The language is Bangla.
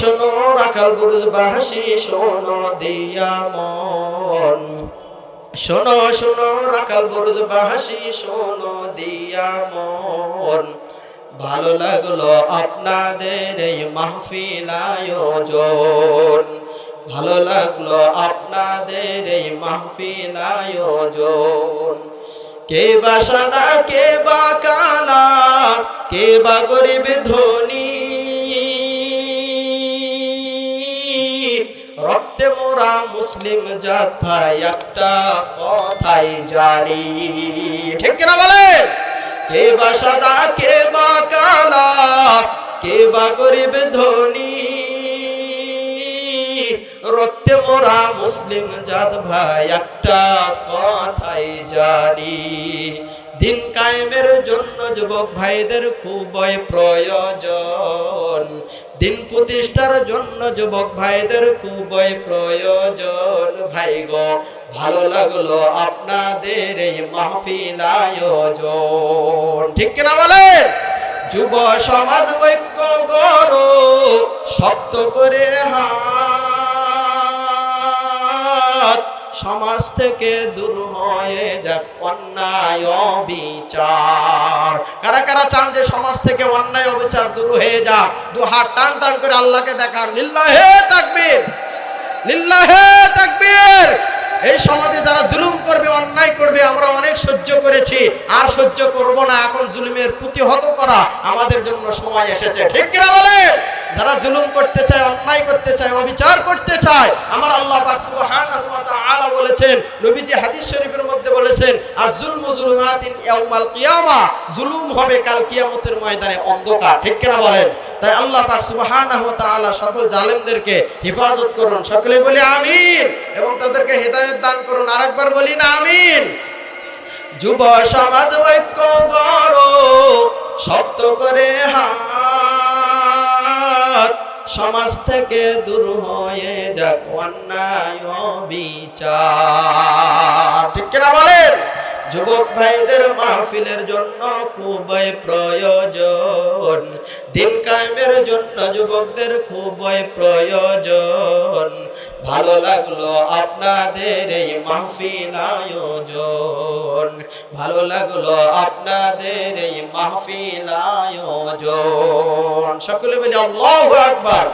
শোনো, রাখাল বুরুজ বাহাসি শোনো, দিয়া মন। শোনো শোনো, রাখাল বুরুজ বাহাসি শোনো, দিয়া মন। ভালো লাগল আপনাদের এই মাহফিল আয়োজন। ভালো লাগল আপনাদের এই মাহফিল আয়োজন। কে বা সাদা, কে বা কালা, কে বা গরিব ধনী রক্তে মোরা মুসলিম জাত ভাই, একটা কথাই জানি। ঠিক কিনা বলে কে বা সাদা, কে বা কালা, কে বা গরিব ধনী রক্তে মোরা মুসলিম জাত ভাই, একটা কথাই জানি। দিন কায়েমের জন্য যুবক ভাইদের খুবই প্রয়োজন। দিন প্রতিষ্ঠার জন্য যুবক ভাইদের খুবই প্রয়োজন। ভাই গো, ভালো লাগল আপনাদের এই মাহফিল আয়োজন। ঠিক কিনা বলে? যুব সমাজ ঐক্য গড়ো, শক্ত করে হাত সমাজ থেকে দূর হয়ে যাক অন্যায় অবিচার। কারা কারা চান যে সমাজ থেকে অন্যায় অবিচার দূর হয়ে যাক? দু হাত টান টান করে আল্লাহকে দেখান, লিল্লাহে তাকবীর লিল্লাহে তাকবীর। এই সমাজে যারা জুলুম করবে, অন্যায় করবে, আমরা অনেক সহ্য করেছি। আর সহ্য করব না, এখন জুলুমের প্রতিহত করা আমাদের জন্য সময় এসেছে। ঠিক কিনা বলে? যারা জুলুম করতে চায়, অন্যায় করতে চায়, অবিচার করতে চায়, আমার আল্লাহ পাক সুবহানাহু ওয়া তাআলা বলেছেন, নবীজি হাদিস শরীফের মধ্যে বলেছেন আর জুলমু জুলুমাতিন ইয়াউমাল কিয়ামা জুলুম হবে কাল কিয়ামতের ময়দানে অন্ধকার। ঠিক কিনা বলেন? তাই আল্লাহ পাক সুবহানাহু ওয়া তাআলা সকল জালেমদেরকে হেফাজত করুন। সকলে বলি আমিন। এবং তাদেরকে হেদায়েত দান করুন। আরেকবার বলি না, আমিন। যুব সমাজ ঐক্য গড়ো, শক্ত করে হাত সমাজ থেকে দূর হয়ে যাক অন্যায় বিচার। ঠিক কিনা বলেন? যুবক ভাইদের মাহফিলের জন্য খুবই প্রয়োজন। দিন কায়েমের জন্য যুবকদের খুবই প্রয়োজন। ভালো লাগল আপনাদের এই মাহফিল আয়োজন। ভালো লাগল আপনাদের এই মাহফিল আয়োজন। সকলে বলি আল্লাহু আকবার।